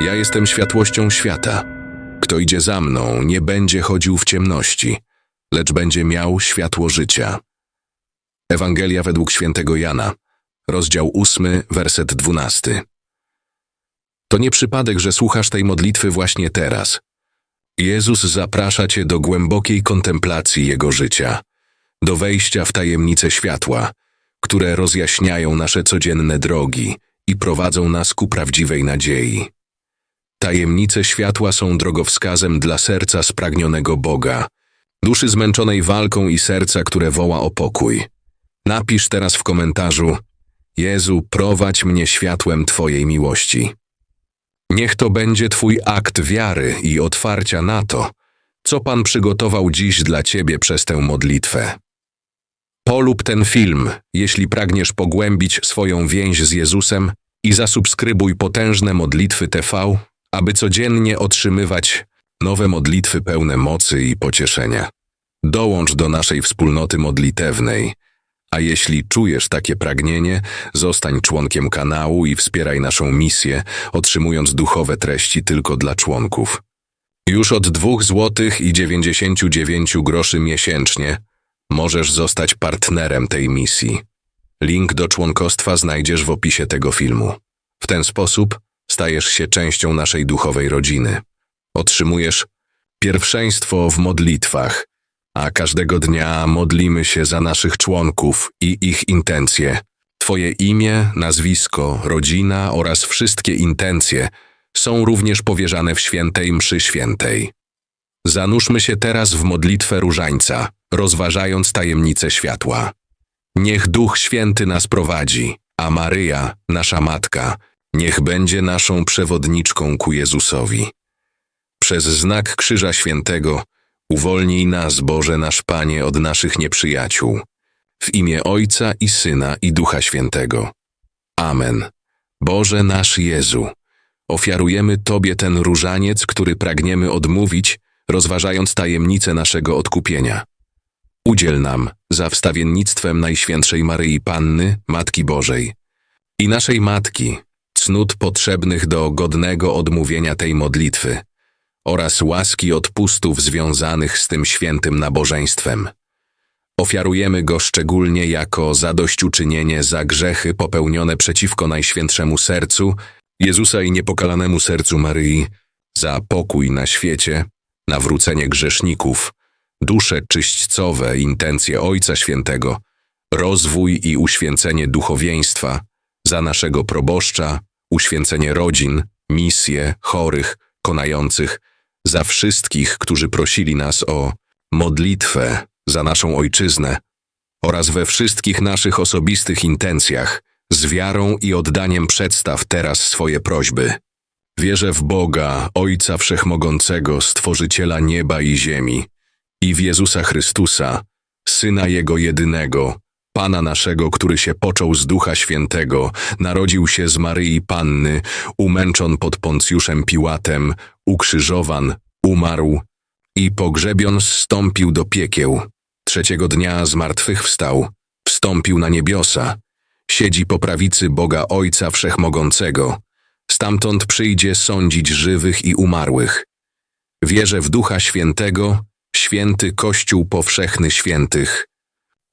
Ja jestem światłością świata. Kto idzie za mną, nie będzie chodził w ciemności, lecz będzie miał światło życia. Ewangelia według świętego Jana, rozdział 8, werset 12. To nie przypadek, że słuchasz tej modlitwy właśnie teraz. Jezus zaprasza cię do głębokiej kontemplacji Jego życia, do wejścia w tajemnice światła, które rozjaśniają nasze codzienne drogi i prowadzą nas ku prawdziwej nadziei. Tajemnice światła są drogowskazem dla serca spragnionego Boga, duszy zmęczonej walką i serca, które woła o pokój. Napisz teraz w komentarzu: Jezu, prowadź mnie światłem Twojej miłości. Niech to będzie Twój akt wiary i otwarcia na to, co Pan przygotował dziś dla Ciebie przez tę modlitwę. Polub ten film, jeśli pragniesz pogłębić swoją więź z Jezusem i zasubskrybuj potężne modlitwy TV, aby codziennie otrzymywać nowe modlitwy pełne mocy i pocieszenia. Dołącz do naszej wspólnoty modlitewnej, a jeśli czujesz takie pragnienie, zostań członkiem kanału i wspieraj naszą misję, otrzymując duchowe treści tylko dla członków. Już od 2 zł i 99 groszy miesięcznie możesz zostać partnerem tej misji. Link do członkostwa znajdziesz w opisie tego filmu. W ten sposób stajesz się częścią naszej duchowej rodziny. Otrzymujesz pierwszeństwo w modlitwach, a każdego dnia modlimy się za naszych członków i ich intencje. Twoje imię, nazwisko, rodzina oraz wszystkie intencje są również powierzane w świętej mszy świętej. Zanurzmy się teraz w modlitwę różańca, rozważając tajemnicę światła. Niech Duch Święty nas prowadzi, a Maryja, nasza Matka, niech będzie naszą przewodniczką ku Jezusowi. Przez znak Krzyża Świętego uwolnij nas, Boże nasz Panie, od naszych nieprzyjaciół. W imię Ojca i Syna i Ducha Świętego. Amen. Boże nasz Jezu, ofiarujemy Tobie ten różaniec, który pragniemy odmówić, rozważając tajemnicę naszego odkupienia. Udziel nam za wstawiennictwem Najświętszej Maryi Panny, Matki Bożej i naszej Matki, cnót potrzebnych do godnego odmówienia tej modlitwy oraz łaski odpustów związanych z tym świętym nabożeństwem. Ofiarujemy go szczególnie jako zadośćuczynienie za grzechy popełnione przeciwko Najświętszemu Sercu Jezusa i niepokalanemu Sercu Maryi, za pokój na świecie, nawrócenie grzeszników, dusze czyśćcowe, intencje Ojca Świętego, rozwój i uświęcenie duchowieństwa, za naszego proboszcza, uświęcenie rodzin, misje, chorych, konających, za wszystkich, którzy prosili nas o modlitwę za naszą ojczyznę oraz we wszystkich naszych osobistych intencjach, z wiarą i oddaniem przedstaw teraz swoje prośby. Wierzę w Boga, Ojca Wszechmogącego, Stworzyciela nieba i ziemi, i w Jezusa Chrystusa, Syna Jego jedynego, Pana naszego, który się począł z Ducha Świętego, narodził się z Maryi Panny, umęczon pod Poncjuszem Piłatem, ukrzyżowan, umarł i pogrzebion zstąpił do piekieł. Trzeciego dnia zmartwychwstał, wstąpił na niebiosa, siedzi po prawicy Boga Ojca Wszechmogącego, stamtąd przyjdzie sądzić żywych i umarłych. Wierzę w Ducha Świętego, święty Kościół powszechny świętych,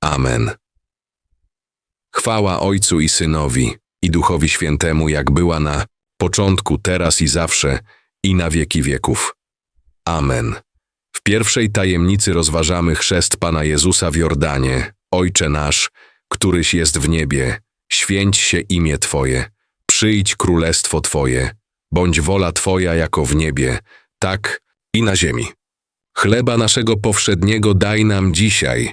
Amen. Chwała Ojcu i Synowi, i Duchowi Świętemu, jak była na początku, teraz i zawsze, i na wieki wieków. Amen. W pierwszej tajemnicy rozważamy chrzest Pana Jezusa w Jordanie. Ojcze nasz, któryś jest w niebie, święć się imię Twoje, przyjdź królestwo Twoje, bądź wola Twoja jako w niebie, tak i na ziemi. Chleba naszego powszedniego daj nam dzisiaj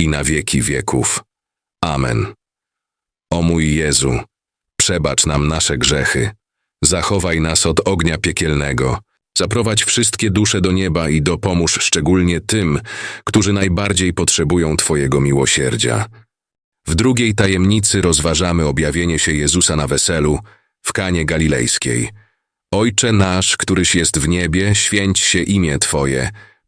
i na wieki wieków. Amen. O mój Jezu, przebacz nam nasze grzechy, zachowaj nas od ognia piekielnego, zaprowadź wszystkie dusze do nieba i dopomóż szczególnie tym, którzy najbardziej potrzebują Twojego miłosierdzia. W drugiej tajemnicy rozważamy objawienie się Jezusa na weselu w Kanie Galilejskiej. Ojcze nasz, któryś jest w niebie, święć się imię Twoje,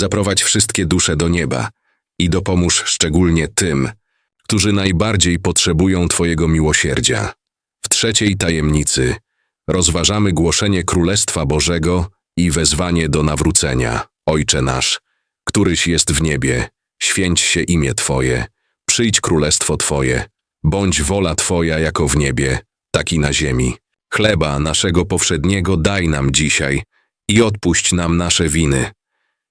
zaprowadź wszystkie dusze do nieba i dopomóż szczególnie tym, którzy najbardziej potrzebują Twojego miłosierdzia. W trzeciej tajemnicy rozważamy głoszenie Królestwa Bożego i wezwanie do nawrócenia. Ojcze nasz, któryś jest w niebie, święć się imię Twoje, przyjdź królestwo Twoje, bądź wola Twoja jako w niebie, tak i na ziemi. Chleba naszego powszedniego daj nam dzisiaj i odpuść nam nasze winy,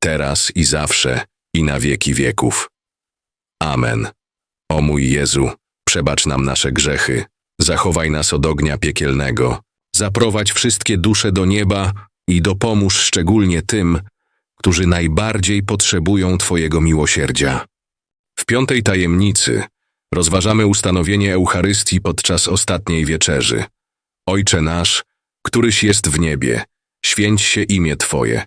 teraz i zawsze, i na wieki wieków. Amen. O mój Jezu, przebacz nam nasze grzechy, zachowaj nas od ognia piekielnego, zaprowadź wszystkie dusze do nieba i dopomóż szczególnie tym, którzy najbardziej potrzebują Twojego miłosierdzia. W piątej tajemnicy rozważamy ustanowienie Eucharystii podczas ostatniej wieczerzy. Ojcze nasz, któryś jest w niebie, święć się imię Twoje,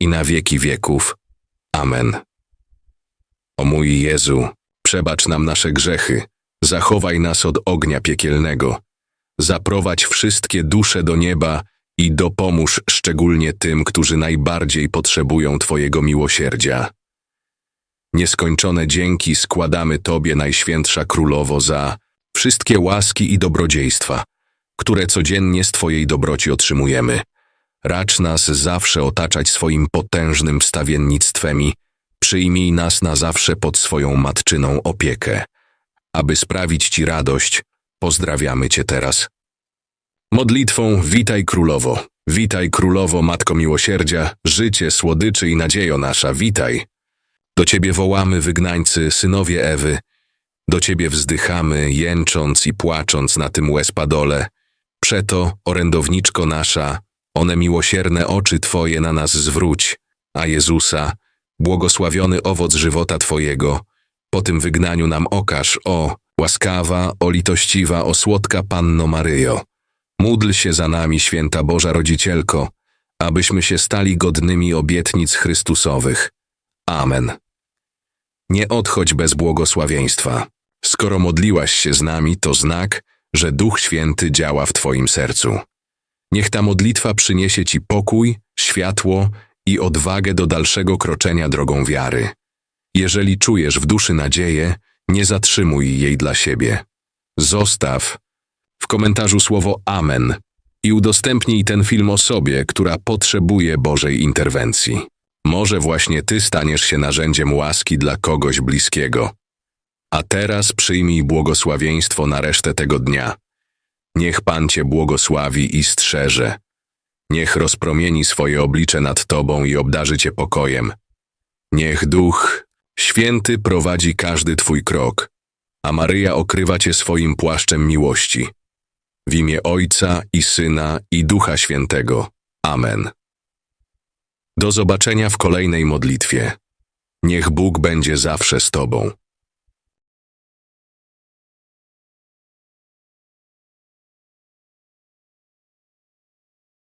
i na wieki wieków. Amen. O mój Jezu, przebacz nam nasze grzechy, zachowaj nas od ognia piekielnego, zaprowadź wszystkie dusze do nieba i dopomóż szczególnie tym, którzy najbardziej potrzebują Twojego miłosierdzia. Nieskończone dzięki składamy Tobie, Najświętsza Królowo, za wszystkie łaski i dobrodziejstwa, które codziennie z Twojej dobroci otrzymujemy. Racz nas zawsze otaczać swoim potężnym wstawiennictwem i przyjmij nas na zawsze pod swoją matczyną opiekę. Aby sprawić Ci radość, pozdrawiamy Cię teraz. Modlitwą Witaj Królowo, witaj Królowo, Matko Miłosierdzia, życie, słodyczy i nadziejo nasza, witaj. Do Ciebie wołamy, wygnańcy, synowie Ewy. Do Ciebie wzdychamy, jęcząc i płacząc na tym łezpadole. Przeto, orędowniczko nasza, one miłosierne oczy Twoje na nas zwróć, a Jezusa, błogosławiony owoc żywota Twojego, po tym wygnaniu nam okaż, o, łaskawa, o litościwa, o słodka Panno Maryjo. Módl się za nami, święta Boża Rodzicielko, abyśmy się stali godnymi obietnic Chrystusowych. Amen. Nie odchodź bez błogosławieństwa. Skoro modliłaś się z nami, to znak, że Duch Święty działa w Twoim sercu. Niech ta modlitwa przyniesie Ci pokój, światło i odwagę do dalszego kroczenia drogą wiary. Jeżeli czujesz w duszy nadzieję, nie zatrzymuj jej dla siebie. Zostaw w komentarzu słowo Amen i udostępnij ten film osobie, która potrzebuje Bożej interwencji. Może właśnie Ty staniesz się narzędziem łaski dla kogoś bliskiego. A teraz przyjmij błogosławieństwo na resztę tego dnia. Niech Pan Cię błogosławi i strzeże. Niech rozpromieni swoje oblicze nad Tobą i obdarzy Cię pokojem. Niech Duch Święty prowadzi każdy Twój krok, a Maryja okrywa Cię swoim płaszczem miłości. W imię Ojca i Syna i Ducha Świętego. Amen. Do zobaczenia w kolejnej modlitwie. Niech Bóg będzie zawsze z Tobą.